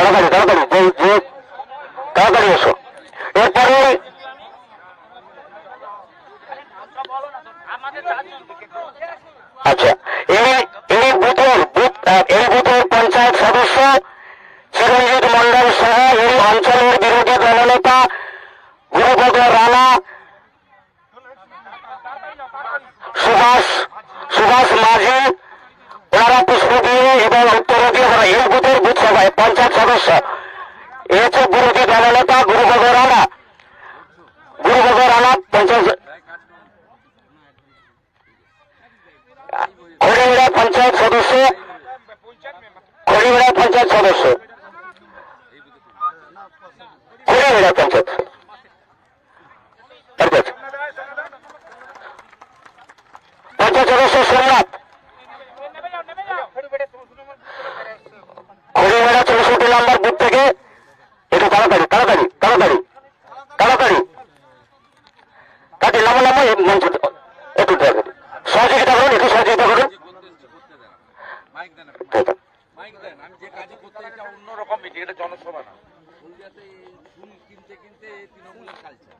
கடற்கரை கடற்கரை খড়িমড়া পঞ্চায়েত ঠিক আছে পঞ্চায়েত সদস্য সোমনাথ খড়িমড়া চৌষট্টি নম্বর বুথ থেকে একটু তাড়াতাড়ি তাড়াতাড়ি তাড়াতাড়ি তাড়াতাড়ি তাড়াতাড়ি নামো নামো এই মঞ্চ একটু তাড়াতাড়ি সহযোগিতা করুন একটু সহযোগিতা করুন মাইক দেন আপনি। ঠিক আছে। মাইক দেন আমি যে কাজই করতে এটা অন্যরকম মিটিং এটা জনসভা না হলদিয়াতে ফুল কিনতে কিনতে তৃণমূলের কালচার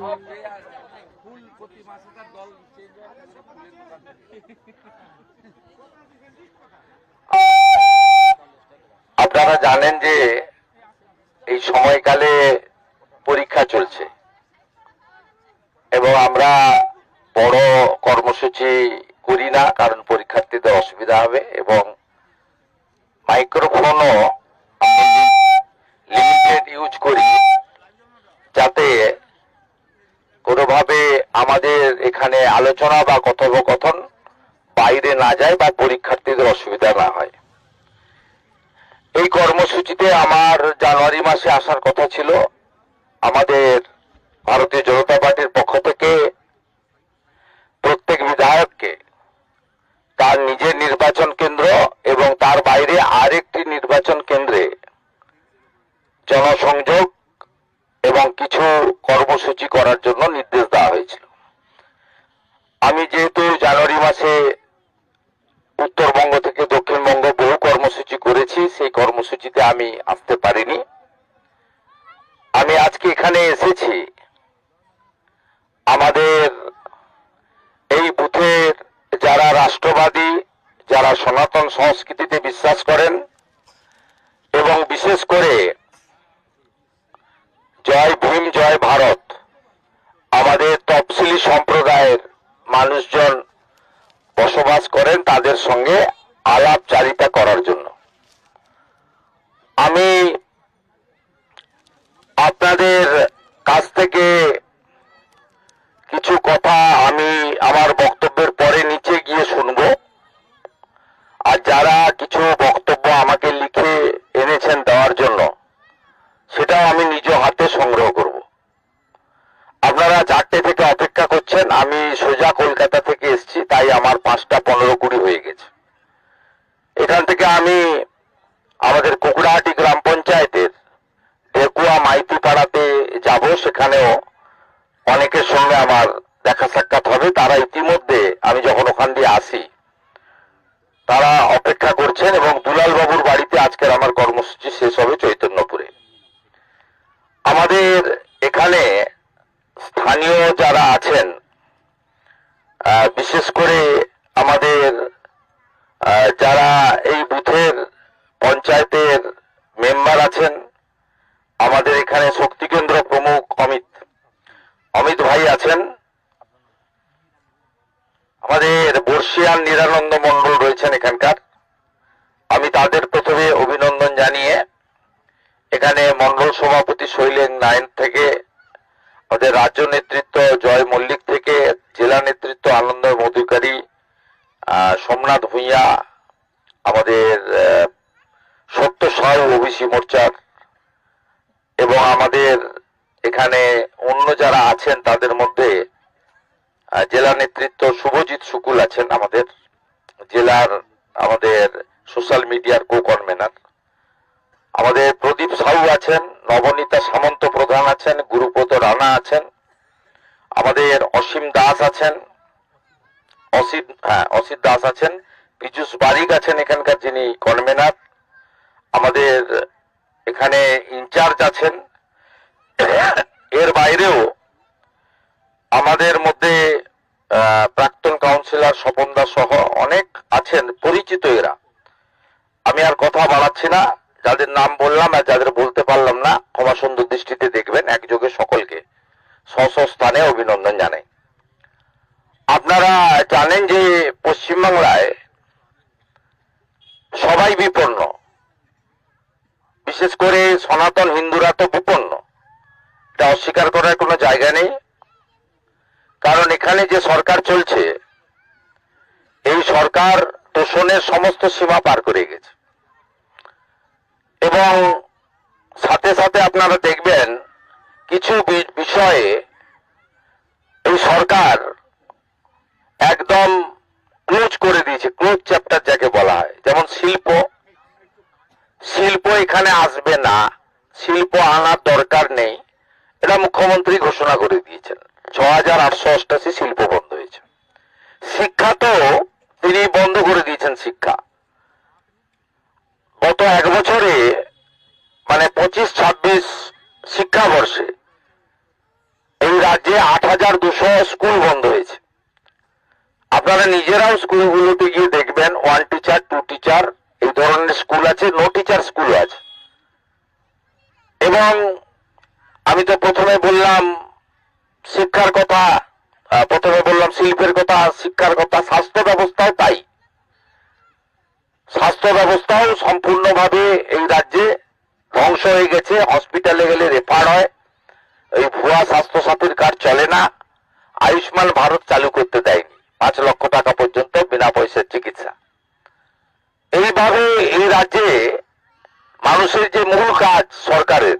সব যে আর ফুল প্রতি মাসে তার দল চেঞ্জ হয় তারপরে ফুলের দোকান আপনারা জানেন যে এই সময়কালে পরীক্ষা চলছে এবং আমরা বড় কর্মসূচি করি না, কারণ পরীক্ষার্থীদের অসুবিধা হবে এবং মাইক্রোফোনও লিমিটেড ইউজ করি, যাতে কোনোভাবে আমাদের এখানে আলোচনা বা কথোপকথন বাইরে না যায় বা পরীক্ষার্থীদের অসুবিধা না হয়। এই কর্মসূচিতে আমার জানুয়ারি মাসে আসার কথা ছিল। আমাদের ভারতীয় জনতা পার্টির পক্ষ থেকে প্রত্যেক বিধায়ককে তার নিজের নির্বাচন কেন্দ্র এবং তার বাইরে আরেকটি নির্বাচন কেন্দ্রে। জনসংযোগ এবং কিছু কর্মসূচি করার জন্য নির্দেশ দেওয়া হয়েছিল। আমি যেহেতু জানুয়ারি মাসে উত্তরবঙ্গ থেকে দক্ষিণবঙ্গ বহু কর্মসূচি করেছি, সেই কর্মসূচিতে আমি আসতে পারিনি। আমি আজকে এখানে এসেছি। আমাদের এই বুথের যারা রাষ্ট্রবাদী যারা সনাতন সংস্কৃতিতে বিশ্বাস করেন এবং বিশেষ করে জয় ভীম, জয় ভারত, আমাদের তফসিলি সম্প্রদায়ের মানুষজন বসবাস করেন তাদের সঙ্গে আলাপচারিতা করার জন্য। আমি আপনাদের কাছ থেকে কিছু কথা আমি আমার বক্তব্যের পরে নিচে গিয়ে শুনব। আর যারা কিছু বক্তব্য আমাকে লিখে এনেছেন দেওয়ার জন্য, সেটাও আমি নিজ হাতে সংগ্রহ করব। আপনারা চারটে থেকে অপেক্ষা করছেন, আমি সোজা কলকাতা থেকে এসছি, তাই আমার পাঁচটা পনেরো কুড়ি হয়ে গেছে। এখান থেকে আমি আমাদের কুকুড়াহাটি গ্রাম পঞ্চায়েতের ডেকুয়া মাইতি পাড়াতে যাব, সেখানেও অনেকের সঙ্গে আমার দেখা সাক্ষাৎ হবে। তারা ইতিমধ্যে আমি যখন ওখান দিয়ে আসি তারা অপেক্ষা করছেন এবং দুলাল বাবুর বাড়িতে আজকের আমার কর্মসূচি শেষ হবে চৈতন্যপুরে। আমাদের এখানে স্থানীয় যারা আছেন বিশেষ করে আমাদের যারা এই বুথের পঞ্চায়েতের মেম্বার আছেন, আমাদের এখানে শক্তি কেন্দ্র প্রমুখ অমিত অমিত ভাই আছেন। আমাদের বর্ষিয়ান নিরানন্দ মন্ডল রয়েছেন এখানকার। আমি তাদের প্রথমে অভিনন্দন জানিয়ে এখানে মন্ডল সভাপতি শৈলেন নাইন থেকে, আমাদের রাজ্য নেতৃত্ব জয় মল্লিক থেকে, জেলা নেতৃত্ব আনন্দ মধুকারী সোমনাথ ভূঁইয়া, আমাদের সত্য সাউ ওবিসি মোর্চার এবং আমাদের এখানে অন্য যারা আছেন তাদের মধ্যে জেলা নেতৃত্ব শুভজিৎ শুকুল আছেন আমাদের, জেলার আমাদের সোশ্যাল মিডিয়ার কো কনভেনার আমাদের প্রদীপ সাহু আছেন, নবনীতা সামন্ত প্রধান আছেন, গুরুপদ রানা আছেন, আমাদের অসীম দাস আছেন অসিত হ্যাঁ অসিত দাস আছেন, পীযুষ বারিক আছেন এখানকার যিনি কনভেনার, আমাদের এখানে ইনচার্জ আছেন। এর বাইরেও আমাদের মধ্যে প্রাক্তন কাউন্সিলর স্বপন সহ অনেক আছেন, পরিচিত এরা। আমি আর কথা বাড়াচ্ছি না, যাদের নাম বললাম আর যাদের বলতে পারলাম না ক্ষমা সুন্দর দৃষ্টিতে দেখবেন একযোগে সকলকে স্থানে অভিনন্দন জানাই। আপনারা জানেন যে পশ্চিমবাংলায় সবাই বিপন্ন। বিশেষ করে সনাতন হিন্দুরা তো বিপন্ন। এটা অস্বীকার করার কোনো জায়গা নেই। কারণ এখানে যে সরকার চলছে, এই সরকার তোষণের সমস্ত সীমা পার করে গেছে। এবং সাথে সাথে আপনারা দেখবেন কিছু বিষয়ে এই সরকার একদম ক্লোজ করে দিয়েছে, ক্লোজ চ্যাপ্টার যাকে বলা হয়। যেমন শিল্প শিল্প এখানে আসবে না, শিল্প আনার দরকার নেই, এটা মুখ্যমন্ত্রী ঘোষণা করে দিয়েছেন। ছ শিল্প বন্ধ হয়েছে। শিক্ষা তো তিনি বন্ধ করে দিয়েছেন শিক্ষা। গত এক বছরে মানে পঁচিশ ছাব্বিশ শিক্ষাবর্ষে এই রাজ্যে আট হাজার স্কুল বন্ধ হয়েছে। আপনারা নিজেরাও স্কুলগুলোতে গিয়ে দেখবেন ওয়ান টিচার টু টিচার এই ধরনের স্কুল আছে নো টিচার স্কুল আছে। এবং আমি তো প্রথমে বললাম শিক্ষার কথা প্রথমে বললাম শিল্পের কথা, শিক্ষার কথা, স্বাস্থ্য ব্যবস্থাও তাই। স্বাস্থ্য ব্যবস্থাও সম্পূর্ণভাবে এই রাজ্যে ধ্বংস হয়ে গেছে হসপিটালে গেলে রেফার হয়। এই ভুয়া স্বাস্থ্য সাথীর কার্ড চলে না, আয়ুষ্মান ভারত চালু করতে দেয়নি, পাঁচ লক্ষ টাকা পর্যন্ত বিনা পয়সার চিকিৎসা। এইভাবে এই রাজ্যে মানুষের যে মূল কাজ সরকারের,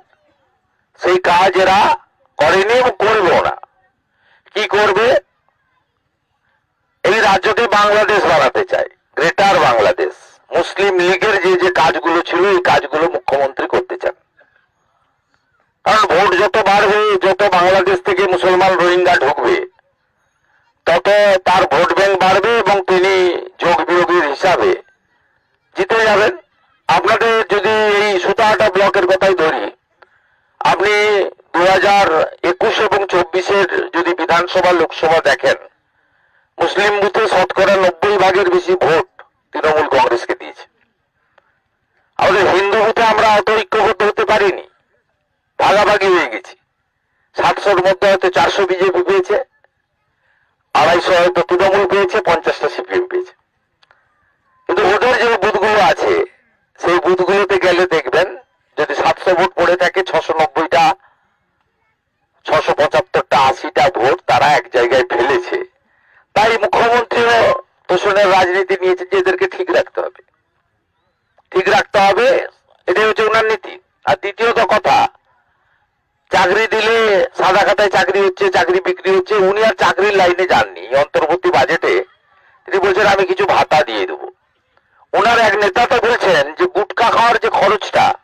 সেই কাজ এরা করেনি এবং করবেও না। কি করবে? এই রাজ্যকে বাংলাদেশ বানাতে চায়, গ্রেটার বাংলাদেশ। মুসলিম লীগের যে যে কাজগুলো ছিল, এই কাজগুলো মুখ্যমন্ত্রী করতে চান। কারণ ভোট যত বাড়বে, যত বাংলাদেশ থেকে মুসলমান রোহিঙ্গা ঢুকবে, তত তার ভোট ব্যাংক বাড়বে এবং তিনি যোগ বিয়োগীর হিসাবে জিতে যাবেন। আপনাদের যদি এই সুতাহাটা ব্লকের কথাই ধরি, আপনি দু হাজার একুশ এবং চব্বিশের যদি বিধানসভা, লোকসভা দেখেন, মুসলিম বুথে শতকরা নব্বই ভাগের বেশি ভোট তৃণমূল কংগ্রেসকে দিয়েছে। আমাদের হিন্দু বুথে আমরা অত ঐক্যবদ্ধ হতে পারিনি। ভাগাভাগি হয়ে গেছি। সাতশোর মধ্যে হয়তো চারশো বিজেপি পেয়েছে, আড়াইশো হয়তো তৃণমূল পেয়েছে, পঞ্চাশটা সিপিএম পেয়েছে। কিন্তু ওদের যে বুথগুলো আছে, সেই বুথগুলোতে গেলে দেখবেন যদি সাতশো ভোট পড়ে থাকে ছশো নব্বইটা ছশো পঁচাত্তরটা আশিটা ভোট তারা এক জায়গায় ফেলেছে তাই মুখ্যমন্ত্রীও তোষণের রাজনীতি নিয়েছে যে এদেরকে ঠিক রাখতে হবে। ঠিক রাখতে হবে, এটাই হচ্ছে ওনার নীতি। আর দ্বিতীয়ত কথা, চাকরি দিলে সাদা খাতায় চাকরি হচ্ছে, চাকরি বিক্রি হচ্ছে, উনি আর চাকরির লাইনে যাননি অন্তর্বর্তী বাজেটে। তিনি বলছেন, আমি কিছু ভাতা দিয়ে দেবো। ওনার এক নেতা তো বলছেন যে, গুটকা খাওয়ার যে খরচটা,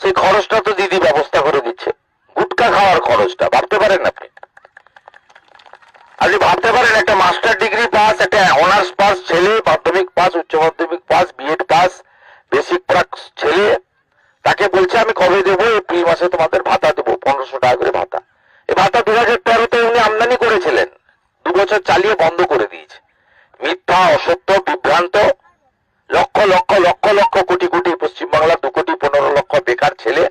সেই খরচটা তো দিদি ব্যবস্থা করে দিচ্ছে। গুটকা খাওয়ার খরচটা, ভাবতে পারেন আপনি। আপনি ভাবতে পারেন, একটা মাস্টার ডিগ্রি পাস একটা অনার্স পাস ছেলে, মাধ্যমিক পাস উচ্চ মাধ্যমিক pass B Ed pass basic pass ছেলে। তাকে বলছে, আমি কবে দেবো? এপ্রিল মাসে তোমাদের ভাতা দেবো, পনেরোশো টাকা করে ভাতা। এই ভাতা দু হাজার তেরোতে উনি আমদানি করেছিলেন। দু বছর চালিয়ে বন্ধ করে দিয়েছে। মিথ্যা, অসত্য, বিভ্রান্ত, লক্ষ লক্ষ লক্ষ লক্ষ কোটি কোটি, পশ্চিমবাংলার দু কোটি পনেরো লক্ষ বেকার ছেলে।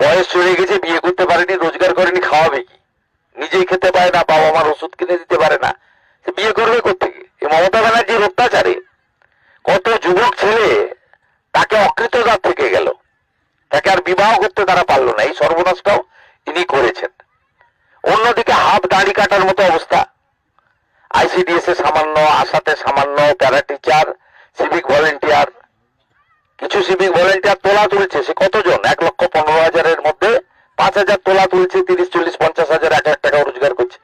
বয়স চলে গেছে, বিয়ে করতে পারেনি, রোজগার করেনি, খাওয়াবে কি? নিজেই খেতে পারে না বাবা মার ওষুধ কিনে দিতে পারে না। বিয়ে করবে কোথেকে এই মমতা ব্যানার্জির অত্যাচারে। কত যুবক ছেলে তাকে অকৃতদার থেকে গেল। তাকে আর বিবাহ করতে তারা পারল না। এই সর্বনাশটাও ইনি করেছেন। অন্যদিকে হাফ দাড়ি কাটার মতো অবস্থা। আইসিডিএস এ সামান্য, আশাতে সামান্য, প্যারা টিচার, সিভিক ভলেন্টিয়ার। কিছু সিভিক ভলেন্টিয়ার তোলা তুলছে। সে কতজন? এক লক্ষ পনেরো হাজারের মধ্যে পাঁচ হাজার তোলা তুলছে, তিরিশ, চল্লিশ, পঞ্চাশ হাজার, এক হাজার টাকা রোজগার করছে।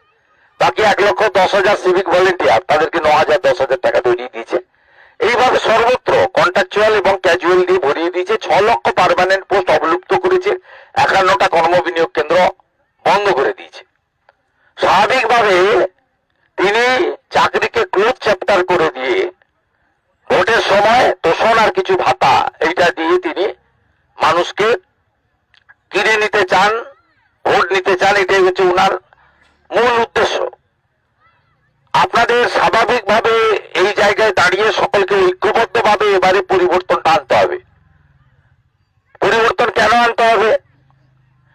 বাকি এক লক্ষ দশ হাজার সিভিক ভলেন্টিয়ার তাদেরকে ন হাজার, দশ হাজার টাকা তৈরি দিয়েছে। এইভাবে সর্বত্র কন্ট্রাকচুয়াল এবং ক্যাজুয়াল দিয়ে ভরিয়ে দিয়েছে, ছ লক্ষ পার্মানেন্ট পোস্ট অবলুপ্ত করেছে, একান্নটা কর্মবিনিয়োগ কেন্দ্র বন্ধ করে দিয়েছে। স্বাভাবিকভাবে তিনি চাকরিকে ক্লোজ চ্যাপ্টার করে দিয়ে ভোটের সময় তোষণ আর কিছু ভাতা এইটা দিয়ে তিনি মানুষকে কিনে নিতে চান, ভোট নিতে চান, এটাই হচ্ছে উনার মূল উদ্দেশ্য। আপনাদের স্বাভাবিকভাবে এই জায়গায় দাঁড়িয়ে সকলকে ঐক্যবদ্ধভাবে এবারে পরিবর্তনটা আনতে হবে। পরিবর্তন কেন আনতে হবে?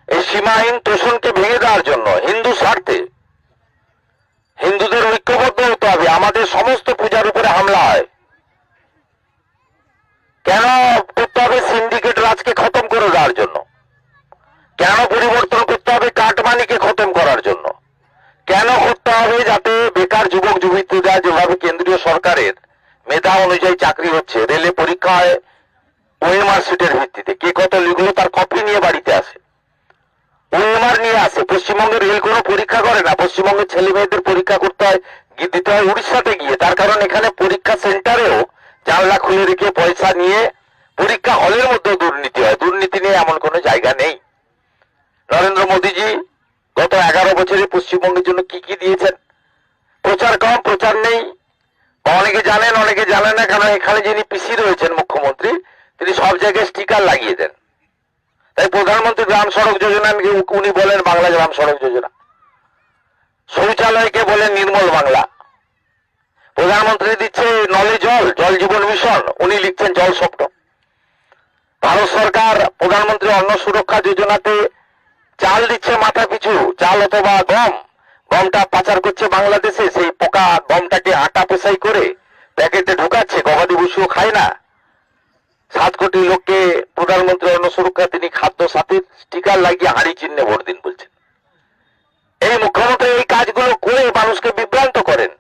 এই সীমাহীন তোষণকে ভেঙে দেওয়ার জন্য, হিন্দু স্বার্থে। হিন্দুদের ঐক্যবদ্ধ হতে হবে, আমাদের সমস্ত পূজার উপরে হামলা হয়। কেন করতে হবে? সিন্ডিকেট রাজকে খতম করে দেওয়ার জন্য। কেন পরিবর্তন করতে হবে কাটমানিকে খতম করার জন্য? কেন করতে হবে যাতে বেকার যুবক যুবতীরা যেভাবে কেন্দ্রীয় সরকারের মেধা অনুযায়ী চাকরি হচ্ছে, রেলে পরীক্ষা হয় ওএমআর সিটের ভিত্তিতে? কে কত লিখলো, তার কপি নিয়ে বাড়িতে আসে। ওএমআর নিয়ে আসে। রেল কোনো পরীক্ষা করে না। পশ্চিমবঙ্গের ছেলে মেয়েদের পরীক্ষা করতে হয় দিতে হয় উড়িষ্যাতে গিয়ে। তার কারণ এখানে পরীক্ষা সেন্টারেও জানলা খুলে রেখে পয়সা নিয়ে পরীক্ষা হলের মধ্যে দুর্নীতি হয়। দুর্নীতি নিয়ে এমন কোনো জায়গা নেই। নরেন্দ্র মোদীজি, গত এগারো বছরে পশ্চিমবঙ্গের জন্য কি কি দিয়েছেন? প্রচার কম, প্রচার নেই। অনেকে জানেন অনেকে জানেন না কারণ এখানে যিনি পিসি রয়েছেন মুখ্যমন্ত্রী, তিনি সব জায়গায় স্টিকার লাগিয়ে দেন। তাই প্রধানমন্ত্রী গ্রাম সড়ক যোজনা উনি বলেন বাংলা গ্রাম সড়ক যোজনা। শৌচালয়কে বলেন নির্মল বাংলা। প্রধানমন্ত্রী দিচ্ছে নলে জল জল জীবন মিশন, উনি লিখছেন জল স্বপ্ন। ভারত সরকার প্রধানমন্ত্রী অন্ন সুরক্ষা যোজনাতে চাল দিচ্ছে মাথা পিছু চাল অথবা গম। গমটা পাচার করছে বাংলাদেশে, সেই পোকা গমটাকে আটা পেশাই করে প্যাকেটে ঢুকাচ্ছে, গবাদি পশুও খায় না। সাত কোটি লোককে প্রধানমন্ত্রী অন্ন সুরক্ষা তিনি খাদ্য সাথীর স্টিকার লাগিয়ে হাঁড়ি চিহ্নে ভোট দিন বলছেন। এই মুখ্যমন্ত্রী এই কাজগুলো করে মানুষকে বিভ্রান্ত করেন।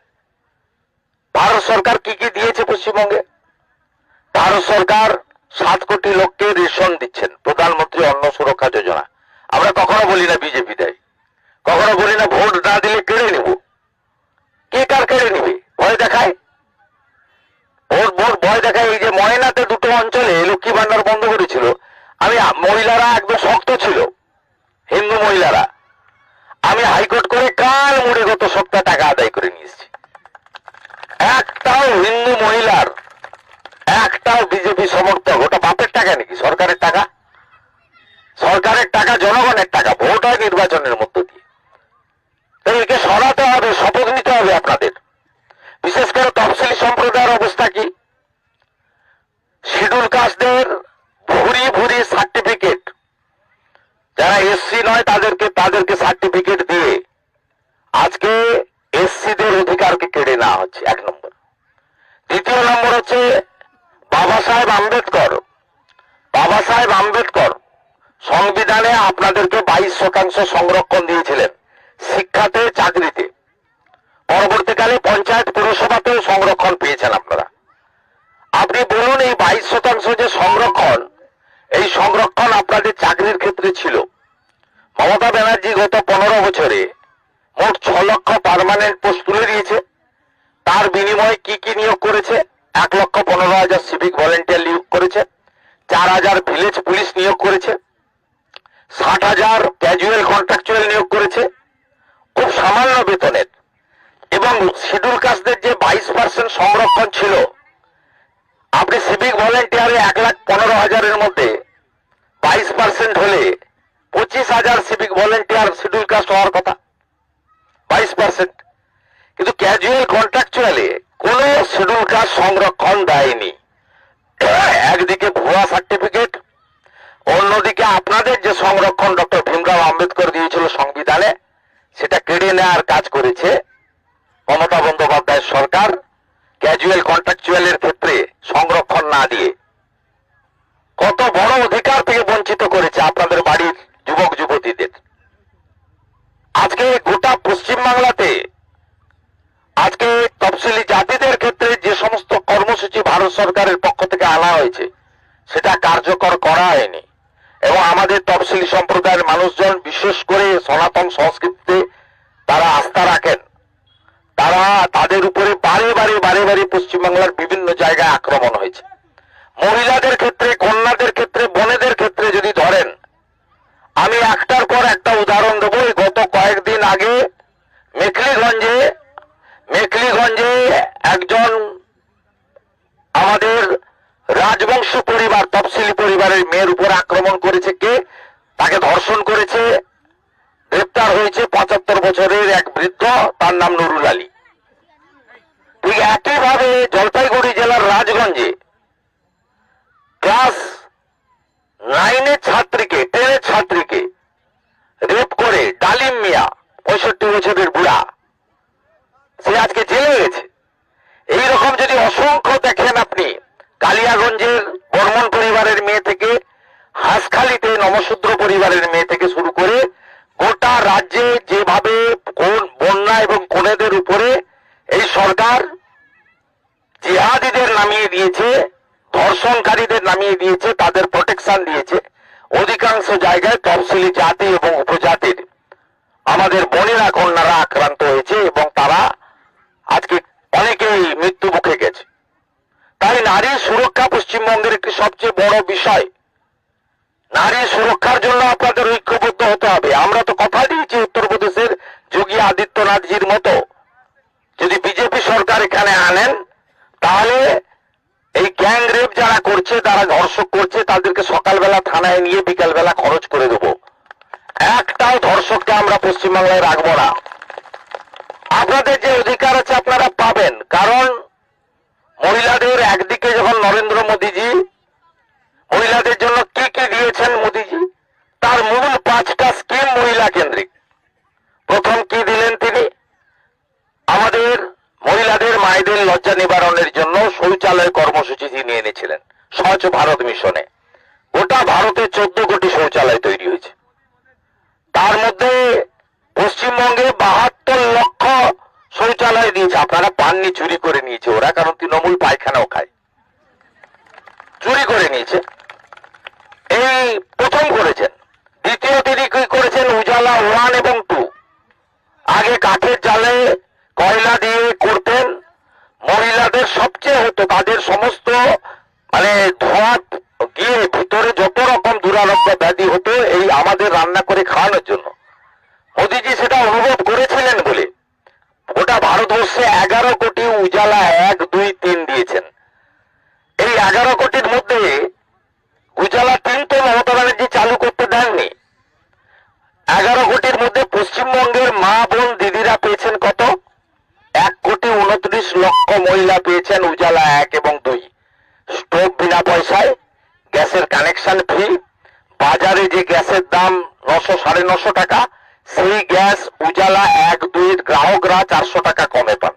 ভারত সরকার কি কি দিয়েছে পশ্চিমবঙ্গে? ভারত সরকার সাত কোটি লোককে রেশন দিচ্ছেন, প্রধানমন্ত্রী অন্ন সুরক্ষা যোজনা। আমরা কখনো বলি না বিজেপি দেয়। কখনো বলি না ভোট না দিলে কেড়ে নেব। কে কার কেড়ে নেবে? ভয় দেখায়? ভোট ভোট, ভয় দেখায়। এই যে ময়নাতে দুটো অঞ্চলে লক্ষ্মী ভান্ডার বন্ধ করেছিল। আমি মহিলারা একদম শক্ত ছিল। হিন্দু মহিলারা। আমি হাইকোর্ট করে কাল মুড়ে গত সপ্তাহ টাকা আদায় করে নিয়েছি একটাও হিন্দু মহিলার, একটাও বিজেপি সমর্থক, ওটা বাপের টাকা নাকি? সরকারের টাকা? সরকারের টাকা, জনগণের টাকা, ভোট হয় নির্বাচনের মধ্য দিয়ে। তাই একে সরাতে হবে, শপথ নিতে হবে আপনাদের। বিশেষ করে তফসিলি সম্প্রদায়ের অবস্থা কি? শিডিউল কাস্টদের ভুরি ভুরি সার্টিফিকেট। যারা এসসি নয়, তাদেরকে তাদেরকে সার্টিফিকেট দিয়ে আজকে এসসিদের অধিকারকে কেড়ে নেওয়া হচ্ছে, এক নম্বর। দ্বিতীয় নম্বর হচ্ছে, বাবা সাহেব আম্বেদকর। বাবা সাহেব আম্বেদকর সংবিধানে আপনাদেরকে বাইশ শতাংশ সংরক্ষণ দিয়েছিলেন, শিক্ষাতে, চাকরিতে। পরবর্তীকালে পঞ্চায়েত পুরসভাতেও সংরক্ষণ পেয়েছেন আপনারা। আপনি বলুন, এই বাইশ শতাংশ যে সংরক্ষণ, এই সংরক্ষণ আপনাদের চাকরির ক্ষেত্রে ছিল। মমতা ব্যানার্জি গত পনেরো বছরে মোট ছ লক্ষ পার্মানেন্ট পোস্ট তুলে দিয়েছে। তার বিনিময়ে কি কি নিয়োগ করেছে? এক লক্ষ পনেরো হাজার সিভিক ভলেন্টিয়ার নিয়োগ করেছে। চার হাজার ভিলেজ পুলিশ নিয়োগ করেছে। ষাট হাজার ক্যাজুয়াল কন্ট্রাকচুয়াল নিয়োগ করেছে, খুব সামান্য বেতনের। এবং শিডিউল কাস্টদের যে বাইশ পার্সেন্ট সংরক্ষণ ছিল, আপনি সিভিক ভলেন্টিয়ারে এক লাখ পনেরো হাজারের মধ্যে বাইশ পার্সেন্ট হলে পঁচিশ হাজার সিভিক ভলেন্টিয়ার শিডিউল কাস্ট হওয়ার কথা, বাইশ পার্সেন্ট কিন্তু ক্যাজুয়াল কন্ট্রাকচুয়ালে কোন শিডিউল কাস্ট সংরক্ষণ দেয়নি। একদিকে ভুয়া সার্টিফিকেট অন্যদিকে আপনাদের যে সংরক্ষণ ডক্টর ভীমরাও আম্বেদকর দিয়েছিল সংবিধানে, সেটা কেড়ে নেওয়ার কাজ করেছে মমতা বন্দ্যোপাধ্যায়ের সরকার ক্যাজুয়াল কন্ট্রাকচুয়ালের ক্ষেত্রে সংরক্ষণ না দিয়ে। কত বড় অধিকার থেকে বঞ্চিত করেছে আপনাদের বাড়ির যুবক, যুবতীদের। আজকে গোটা পশ্চিমবাংলাতে, আজকে তফসিলি জাতিদের ক্ষেত্রে যে সমস্ত কর্মসূচি ভারত সরকারের পক্ষ থেকে আনা হয়েছে, সেটা কার্যকর করা হয়নি। এবং আমাদের তফসিলি সম্প্রদায়ের মানুষজন, বিশেষ করে সনাতন সংস্কৃতিতে তারা আস্থা রাখেন। তারা তাদের উপরে বারে বারে বারে বারে পশ্চিমবাংলার বিভিন্ন জায়গায় আক্রমণ হয়েছে। মহিলাদের ক্ষেত্রে, কন্যাদের ক্ষেত্রে, বোনেদের ক্ষেত্রে যদি ধরেন, আমি একটার পর একটা উদাহরণ দেবো গত কয়েকদিন আগে মেখলিগঞ্জে মেখলিগঞ্জে একজন আমাদের রাজবংশ পরিবার, তফসিলি পরিবারের মেয়ের উপর আক্রমণ করেছে কে? তাকে ধর্ষণ করেছে, গ্রেপ্তার হয়েছে পঁচাত্তর বছরের এক বৃদ্ধ, তার নাম নুরুল আলী। ঠিক একইভাবে জলপাইগুড়ি জেলার রাজগঞ্জে ক্লাস নাইনের ছাত্রীকে, টেনের ছাত্রীকে রেপ করে ডালিম মিয়া, পঁয়ষট্টি বছরের বুড়া। সে আজকে জেলে গেছে। এইরকম যদি অসংখ্য দেখেন আপনি কালিয়াগঞ্জের বর্মন পরিবারের মেয়ে থেকে হাঁসখালিতে নমশূদ্র পরিবারের মেয়ে থেকে শুরু করে গোটা রাজ্যে যেভাবে বন্যা এবং কোনেদের উপরে এই সরকার জিহাদিদের নামিয়ে দিয়েছে, ধর্ষণকারীদের নামিয়ে দিয়েছে, তাদের প্রোটেকশন দিয়েছে, অধিকাংশ জায়গায় তফসিলি জাতি এবং উপজাতির। আমাদের বোনেরা, কন্যারা আক্রান্ত হয়েছে এবং তারা আজকে অনেকেই মৃত্যু মুখে গেছে তাই নারী সুরক্ষা পশ্চিমবঙ্গের একটি সবচেয়ে বড় বিষয়। নারী সুরক্ষার জন্য আপনাদের ঐক্যবদ্ধ হতে হবে। আমরা তো কথা দিয়েছি উত্তরপ্রদেশের যোগী আদিত্যনাথজির মতো। যদি বিজেপি সরকার এখানে আনেন, তাহলে এই গ্যাং রেপ যারা করছে যারা ধর্ষক করছে, তাদেরকে সকালবেলা থানায় নিয়ে বিকালবেলা খরচ করে দেবো। একটাও ধর্ষককে আমরা পশ্চিমবাংলায় রাখব না। আপনাদের যে অধিকার আছে আপনারা পাবেন। কারণ মহিলাদের একদিকে যখন নরেন্দ্র মোদীজি, মহিলাদের জন্য কি কি দিয়েছেন মোদীজি? তার মূল পাঁচটা স্কিম মহিলা কেন্দ্রিক। প্রথম কি দিলেন তিনি? আমাদের মহিলাদের মায়েদের লজ্জা নিবারণের জন্য শৌচালয় কর্মসূচি নিয়ে এনেছিলেন, স্বচ্ছ ভারত মিশনে। গোটা ভারতে চোদ্দ কোটি শৌচালয় তৈরি হয়েছে। তার মধ্যে পশ্চিমবঙ্গে শৌচালয় দিয়েছে, আপনারা পাননি, চুরি করে নিয়েছে ওরা, কারণ তৃণমূল পায়খানাও খায়। চুরি করে নিয়েছে। এই প্রথম করেছেন। দ্বিতীয় তিনি কি করেছেন? উজালা ওয়ান এবং টু। আগে কাঠের জালে কয়লা দিয়ে করতেন। মহিলাদের সবচেয়ে হতো তাদের সমস্ত মানে ধোঁয়া গিয়ে ভিতরে যত রকম দুরারোগ্য ব্যাধি হতো, এই আমাদের রান্না করে খাওয়ানোর জন্য। মোদিজি সেটা অনুভব করেছিলেন বলে। গোটা ভারতবর্ষে এগারো কোটি উজালা এক, দুই, তিন দিয়েছেন। এই এগারো কোটির মধ্যে উজালা তিন তো মমতা ব্যানার্জি চালু করতে দেননি। এগারো কোটির মধ্যে পশ্চিমবঙ্গের মা বোন দিদিরা পেয়েছেন কত? এক কোটি উনত্রিশ লক্ষ মহিলা পেয়েছেন উজালা এক এবং দুই। স্টোভ বিনা পয়সায়, গ্যাসের কানেকশন ফ্রি, বাজারে যে গ্যাসের দাম নশো সাড়ে নশো টাকা সেই গ্যাস উজালা এক দুইয়ের গ্রাহকরা চারশো টাকা কমে পান।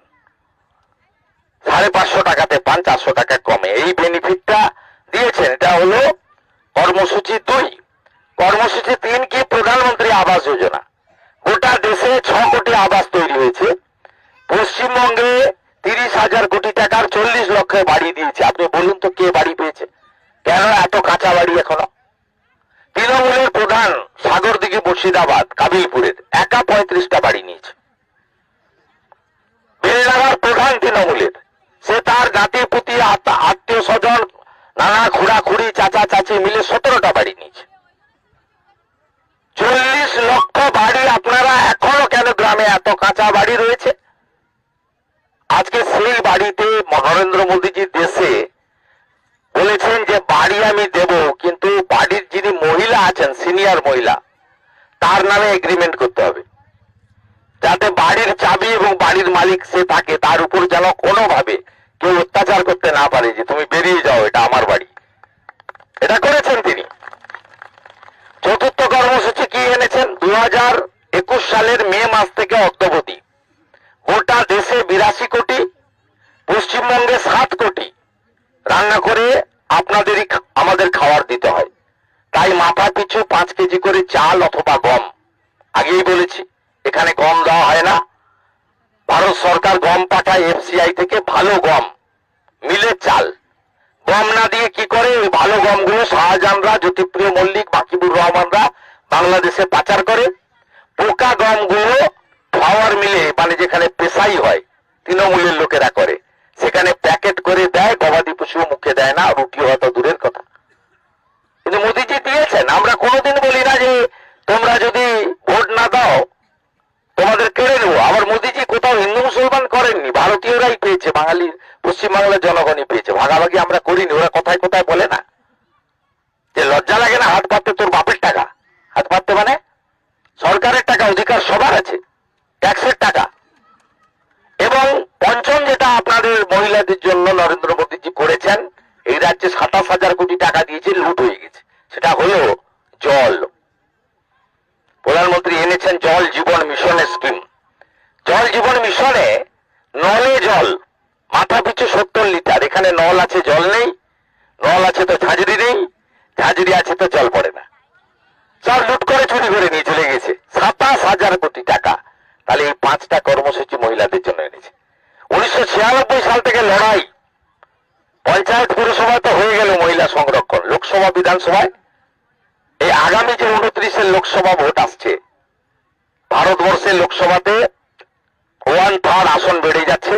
সাড়ে পাঁচশো টাকাতে পান, চারশো টাকা কমে। এই বেনিফিটটা দিয়েছেন, এটা হলো কর্মসূচি দুই। কর্মসূচি তিন কি প্রধানমন্ত্রী আবাস যোজনা? গোটা দেশে ছ কোটি আবাস তৈরি হয়েছে। পশ্চিমবঙ্গে তিরিশ হাজার কোটি টাকার চল্লিশ লক্ষ বাড়ি দিয়েছে। আপনি বলুন তো কে বাড়ি পেয়েছে? কেন এত কাঁচা বাড়ি এখনও? তৃণমূলের প্রধান সাগরদিঘি মুর্শিদাবাদ কাবিলপুরের একা পঁয়ত্রিশটা বাড়ি নিয়েছে। বেলডাঙ্গার প্রধান তৃণমূলের। সে তার জাতি, পুতি আত্মীয় স্বজন, নানা খুড়াখুড়ি চাচা, চাচি মিলে সতেরোটা বাড়ি নিয়েছে। চল্লিশ লক্ষ বাড়ি আপনারা এখনও কেন গ্রামে এত কাঁচা বাড়ি রয়েছে? আজকে সেই বাড়িতে নরেন্দ্র মোদীজি দেশে বলেছেন যে, বাড়ি আমি দেব, কিন্তু বাড়ির যিনি মহিলা আছেন সিনিয়র মহিলা, তার নামে এগ্রিমেন্ট করতে হবে। যাতে বাড়ির চাবি এবং বাড়ির মালিক সে থাকে, তার উপর যেন কোনোভাবে কেউ অত্যাচার করতে না পারে যে, তুমি বেরিয়ে যাও, এটা আমার বাড়ি। এটা করেছেন তিনি। চতুর্থ কর্মসূচি কি এনেছেন? দু হাজার একুশ সালের মে মাস থেকে অক্টোবরী গোটা দেশে বিরাশি কোটি, পশ্চিমবঙ্গে সাত কোটি। রান্না করে আপনাদেরই আমাদের খাবার দিতে হয়। তাই মাথা পিছু পাঁচ কেজি করে চাল অথবা গম। আগেই বলেছি, এখানে গম দেওয়া হয় না। ভারত সরকার গম পাঠায় এফসিআই থেকে ভালো গম মিলের চাল। গম না দিয়ে কি করে? ওই ভালো গমগুলো শাহজাহানরা, জ্যোতিপ্রিয় মল্লিক, বাকিবুর রহমানরা বাংলাদেশে পাচার করে। পোকা গমগুলো ফ্লাওয়ার মিলে মানে যেখানে পেশাই হয়, তৃণমূলের লোকেরা করে। সেখানে প্যাকেট করে দেয়, গবাদি পশু মুখে দেয় না, রুটি হয়তো দূরের কথা। কিন্তু মোদিজি দিয়েছেন। আমরা কোনোদিন বলি না যে, তোমরা যদি ভোট না দাও, তোমাদের কেড়ে নেব। আবার মোদিজি কোথাও হিন্দু মুসলমান করেননি। ভারতীয়রাই পেয়েছে, বাঙালির, পশ্চিমবাংলার জনগণই পেয়েছে। ভাগাভাগি আমরা করিনি, ওরা কোথায় কোথায় বলে না। যে লজ্জা লাগে না, হাত পাততে তোর বাপের টাকা। হাত পাততে মানে? সরকারের টাকা, অধিকার সবার আছে। ট্যাক্সের টাকা। এবং পঞ্চম যেটা আপনাদের মহিলাদের জন্য নরেন্দ্র মোদীজি করেছেন এই রাজ্যে সাতাশ হাজার কোটি টাকা দিয়েছে লুট হয়ে গেছে, সেটা হলো জল। প্রধানমন্ত্রী এনেছেন জল জীবন মিশনের স্কিম। জল জীবন মিশনে নলে জল, মাথা পিছু সত্তর লিটার, এখানে নল আছে, জল নেই, নল আছে তো ঝাঁঝরি নেই, ঝাঁঝরি আছে তো জল পড়ে না। সব লুট করে চুরি করে নিয়ে চলে গেছে, সাতাশ হাজার কোটি টাকা। তাহলে এই পাঁচটা কর্মসূচি মহিলাদের জন্য এনেছে। উনিশশো ছিয়ানব্বই সাল থেকে লড়াই। পঞ্চায়েত পুরসভা তো হয়ে গেল মহিলা সংরক্ষণ। লোকসভা, বিধানসভায়? এই আগামী যে উনত্রিশের লোকসভা ভোট আসছে, ভারতবর্ষের লোকসভাতে ওয়ান থার্ড আসন বেড়ে যাচ্ছে।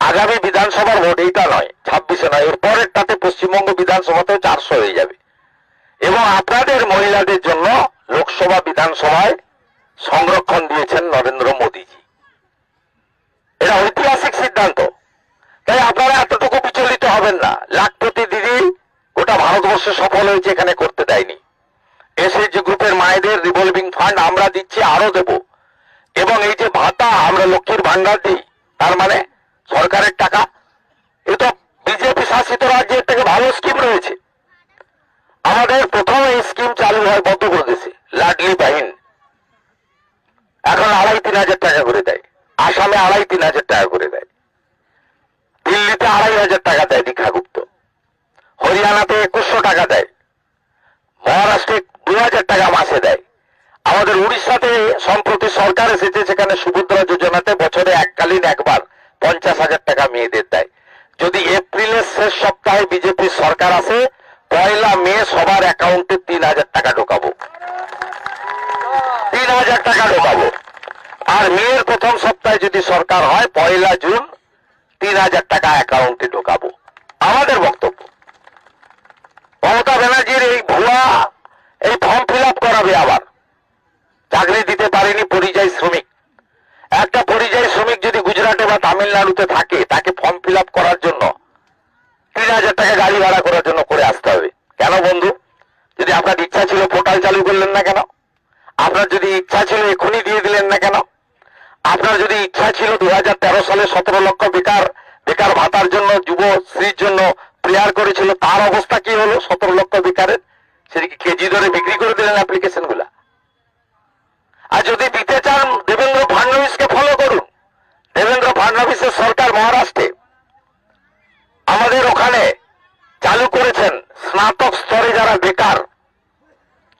আগামী বিধানসভার ভোট এইটা নয়, ছাব্বিশে নয়, এর পরেরটাতে পশ্চিমবঙ্গ বিধানসভাতেও চারশো হয়ে যাবে। এবং আপনাদের মহিলাদের জন্য লোকসভা, বিধানসভায় সংরক্ষণ দিয়েছেন নরেন্দ্র মোদীজি। এটা ঐতিহাসিক সিদ্ধান্ত। তাই আপনারা এতটুকু হবেন না। লাখপতি দিদি, গোটা ভারতবর্ষে সফল হয়েছে এখানে করতে দেয়নি। এসএইচজি গ্রুপের মায়েদের রিভলভিং ফান্ড আমরা দিচ্ছি আরও দেব। এবং এই যে ভাতা, আমরা লক্ষ্মীর ভান্ডার দিই, তার মানে সরকারের টাকা। এ তো বিজেপি শাসিত রাজ্যের থেকে ভালো স্কিম রয়েছে। আমাদের প্রথম এই স্কিম চালু হয় মধ্যপ্রদেশে, লাডলি বাহিন। এখন আড়াই তিন হাজার টাকা করে দেয়। আসামে আড়াই তিন হাজার টাকা করে দেয়। দিল্লিতে আড়াই হাজার টাকা দেয় দীক্ষাগুপ্ত হরিয়ানাতে একুশশো টাকা দেয়। মহারাষ্ট্রে দু হাজার টাকা মাসে দেয়। আমাদের উড়িষ্যাতে সম্প্রতি সরকার এসেছে সেখানে সুভদ্রা যোজনাতে বছরে এককালীন একবার পঞ্চাশ হাজার টাকা মেয়েদের দেয়। যদি এপ্রিলের শেষ সপ্তাহে বিজেপির সরকার আসে, পয়লা মে সবার অ্যাকাউন্টে তিন হাজার টাকা ঢোকাবো। তিন হাজার টাকা ঢোকাবো। আর মেয়ের প্রথম সপ্তাহে যদি সরকার হয়, পয়লা জুন তিন হাজার টাকা অ্যাকাউন্টে ঢোকাবো। আমাদের বক্তব্য। মমতা ব্যানার্জির এই ভুয়া, এই ফর্ম ফিল আপ করাবে আবার। চাকরি দিতে পারেনি পরিযায়ী শ্রমিক। একটা পরিযায়ী শ্রমিক যদি গুজরাটে বা তামিলনাড়ুতে থাকে, তাকে ফর্ম ফিল আপ করার জন্য তিন হাজার টাকা গাড়ি ভাড়া করার জন্য করে আসতে হবে। কেন বন্ধু? যদি আপনার ইচ্ছা ছিল পোর্টাল চালু করলেন না কেন? আপনার যদি ইচ্ছা ছিল এখনই দিয়ে দিলেন না কেন? আপনার যদি ইচ্ছা ছিল দুই হাজার তেরো সালে সতেরো লক্ষ বেকার বেকার ভাতার জন্য, যুব স্ত্রীর জন্য প্রেয়ার করেছিল, তার অবস্থা কি হলো সতেরো লক্ষ বেকারের? সেদিকে কেজি ধরে বিক্রি করে দিলেন অ্যাপ্লিকেশনগুলা আর যদি দিতে চান, দেবেন্দ্র ফাডনবিসকে ফলো করুন। দেবেন্দ্র ফাডনবিসের সরকার মহারাষ্ট্রে। আমাদের ওখানে চালু করেছেন স্নাতক স্তরে যারা বেকার,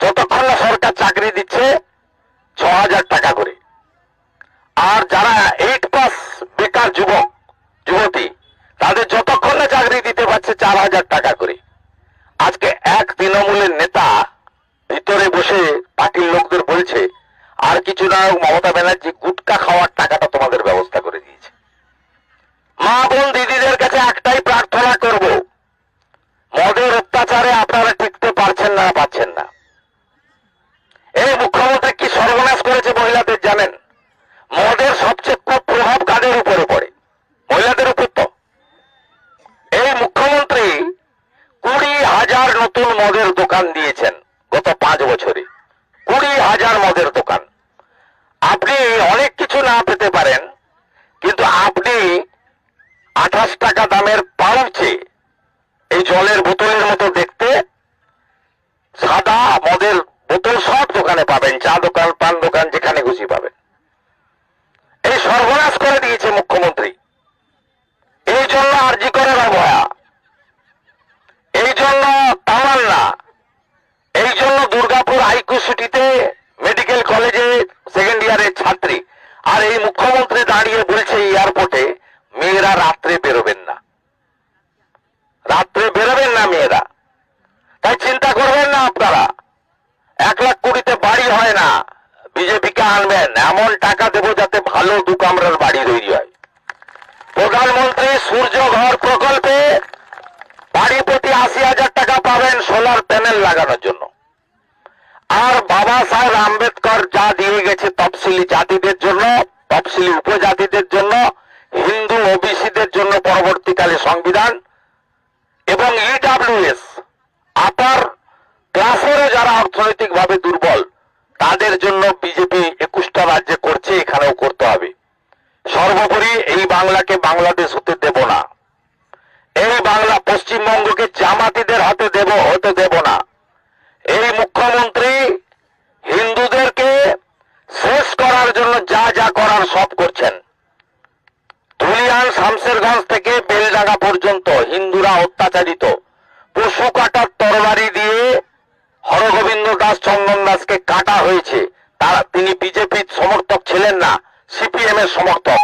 যতক্ষণ না সরকার চাকরি দিচ্ছে, ছ হাজার টাকা করে। আর যারা এইট পাস বেকার যুবক, যুবতী, তাদের যতক্ষণ না চাকরি দিতে পারছে চার হাজার টাকা করে। আজকে এক তৃণমূলের নেতা ভিতরে বসে পার্টির লোকদের বলছে, আর কিছু না, মমতা ব্যানার্জি গুটকা খাওয়ার টাকাটা তোমাদের ব্যবস্থা করে দিয়েছে। মা বোন দিদিদের কাছে একটাই প্রার্থনা করব, মদের অত্যাচারে আপনারা টিকতে পারছেন না পাচ্ছেন না। এই মুখ্যমন্ত্রী কি সর্বনাশ করেছে মহিলাদের জানেন? মদের সবচেয়ে কুপ্রভাব কাদের উপরে পড়ে? মহিলাদের উপর তো। এই মুখ্যমন্ত্রী কুড়ি হাজার নতুন মদের দোকান দিয়েছেন গত পাঁচ বছরে। কুড়ি হাজার মদের দোকান। আপনি অনেক কিছু না পেতে পারেন কিন্তু আপনি আঠাশ টাকা দামের পাউচে এই জলের বোতলের মতো দেখতে সাদা মদের বোতল সব দোকানে পাবেন চা দোকান পান দোকান যেখানে খুশি পাবেন এই সর্বনাশ করে দিয়েছে মুখ্যমন্ত্রী এই জন্য আরজি করার অবহেলা এই জন্য তামান্না এই জন্য দুর্গাপুর হাইকো সিটিতে মেডিকেল কলেজে সেকেন্ড ইয়ারের ছাত্রী আর এই মুখ্যমন্ত্রী দাঁড়িয়ে বলছে এয়ারপোর্টে মেয়েরা রাত্রে বেরোবেন না রাত্রে বেরোবেন না মেয়েরা তাই চিন্তা করবেন না আপনারা এক লাখ কোটিতে বাড়ি হয় না বিজেপিকে আনবেন এমন টাকা দেবো যাতে ভালো দু কামরার বাড়ি তৈরি হয় প্রধানমন্ত্রী সূর্য ঘর প্রকল্পে বাড়ি প্রতি আশি হাজার টাকা পাবেন সোলার প্যানেল লাগানোর জন্য আর বাবা সাহেব আম্বেদকর যা দিয়ে গেছে তফসিলি জাতিদের জন্য, তফসিলি উপজাতিদের জন্য, হিন্দু ওবিসিদের জন্য পরবর্তীকালে সংবিধান, এবং ইডাব্লিউএস আপার ক্লাসেরও যারা অর্থনৈতিকভাবে দুর্বল, তাদের জন্য বিজেপি একুশটা রাজ্যে করছে, এখানেও করতে হবে। সর্বোপরি এই বাংলাকে বাংলাদেশ হতে দেব না। এই বাংলা পশ্চিমবঙ্গকে জামাতিদের হাতে দেব, হতে দেব না। এই মুখ্যমন্ত্রী হিন্দুদেরকে শেষ করার জন্য যা যা করার সব করছেন। ধুলিয়ান থেকে বেলডাঙ্গা পর্যন্ত হিন্দুরা অত্যাচারিত। পশু কাটার তরবারি দিয়ে হরগোবিন্দ দাস, চন্দন দাসকে কাটা হয়েছে। তারা তিনি বিজেপির সমর্থক ছিলেন না সিপিএম এর সমর্থক।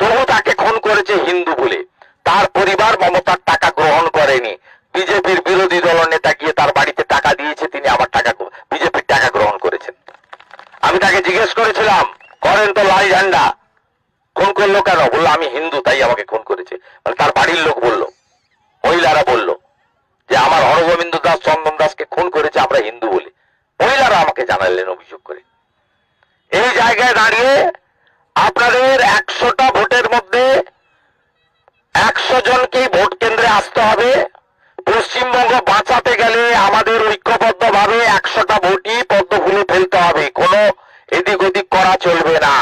তবু তাকে খুন করেছে হিন্দু বলে। তার পরিবার মমতার টাকা গ্রহণ করেনি। বিজেপির বিরোধী দল নেতা গিয়ে তার বাড়িতে টাকা দিয়েছে, তিনি আমার টাকা বিজেপির টাকা গ্রহণ করেছেন। আমি তাকে জিজ্ঞেস করেছিলাম করেন তো লাল ঝান্ডা। খুন করল কেন? বলল, আমি হিন্দু, তাই আমাকে খুন করেছে। মানে তার বাড়ির লোক বলল, মহিলারা বলল যে, আমার হরগোবিন্দ দাস, চন্দন দাসকে খুন করেছে, আমরা হিন্দু বলি। মহিলারা আমাকে জানালেন অভিযোগ করে। এই জায়গায় দাঁড়িয়ে আপনাদের একশোটা ভোটের মধ্যে একশো জনকেই ভোট কেন্দ্রে আসতে হবে। পশ্চিমবঙ্গ বাঁচাতে গেলে আমাদের ঐক্যবদ্ধ ভাবে একশোটা ভোটই পদ্ম ফুলে ফেলতে হবে। কোনো এদিক ওদিক করা চলবে না।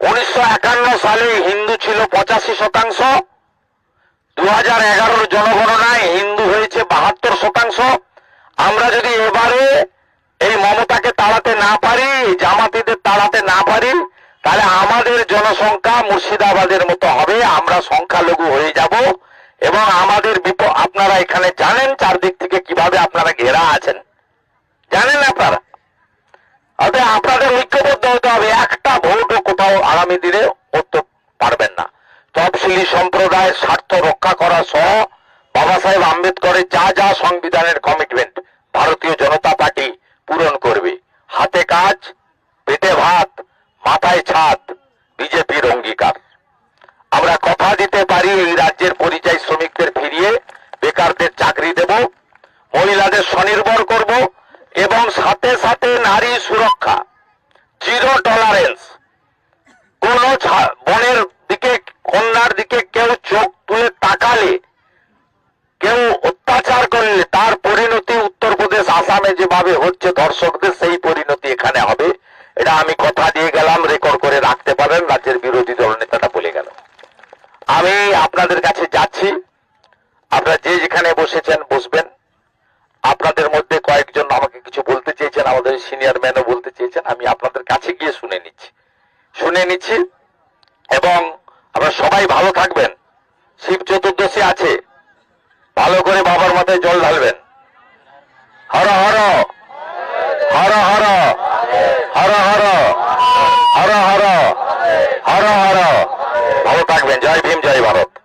উনিশশো একান্ন সালে হিন্দু ছিল পঁচাশি শতাংশ দু হাজার জনগণনায় হিন্দু হয়েছে বাহাত্তর শতাংশ। আমরা যদি এবারে এই মমতাকে তাড়াতে না পারি, জামাতিদের তাড়াতে না পারি, তাহলে আমাদের জনসংখ্যা মুর্শিদাবাদের মতো হবে, আমরা সংখ্যালঘু হয়ে যাব। এবং আমাদের বিপ আপনারা এখানে জানেন চারদিক থেকে কীভাবে আপনারা ঘেরা আছেন। জানেন আপনারা? অতএব আপনাদের ঐক্যবদ্ধ হতে হবে। একটা ভোটও কোথাও আগামী দিনে করতে পারবেন না। তফসিলি সম্প্রদায়ের স্বার্থ রক্ষা করা সহ বাবা সাহেব আম্বেদকরের যা যা সংবিধানের কমিটমেন্ট ভারতীয় জনতা পার্টি পূরণ করবে। হাতে কাজ, পেটে ভাত, মাথায় ছাদ, বিজেপির অঙ্গীকার। আমরা কথা দিতে পারি, এই রাজ্যের পরিযায়ী শ্রমিকদের ফিরিয়ে বেকারদের চাকরি দেব, মহিলাদের স্বনির্ভর করব এবং সাথে সাথে নারী সুরক্ষা, জিরো টলারেন্স কোন বোনের দিকে, কন্যার দিকে কেউ চোখ তুলে তাকালে, কেউ অত্যাচার করলে, তার পরিণতি উত্তরপ্রদেশ আসামে যেভাবে হচ্ছে, দর্শকদের সেই পরিণতি এখানে হবে। এটা আমি কথা দিয়ে গেলাম রেকর্ড করে রাখতে পারেন, রাজ্যের বিরোধী দল নেতাটা বলে গেল। আমি আপনাদের কাছে যাচ্ছি। আপনারা যে যেখানে বসেছেন, বসবেন। আপনাদের মধ্যে কয়েকজন আমাকে কিছু বলতে চেয়েছেন, আমাদের সিনিয়র ম্যানও বলতে চেয়েছেন, আমি আপনাদের কাছে গিয়ে শুনে নিচ্ছি। শুনে নিচ্ছি এবং আপনারা সবাই ভালো থাকবেন। শিব চতুর্দশী আছে। ভালো করে বাবার মাথায় জল ঢালবেন। হর হর। হর হর। হর হর। হর হর। হর হর। ভালো থাকবেন। জয় ভীম, জয় ভারত।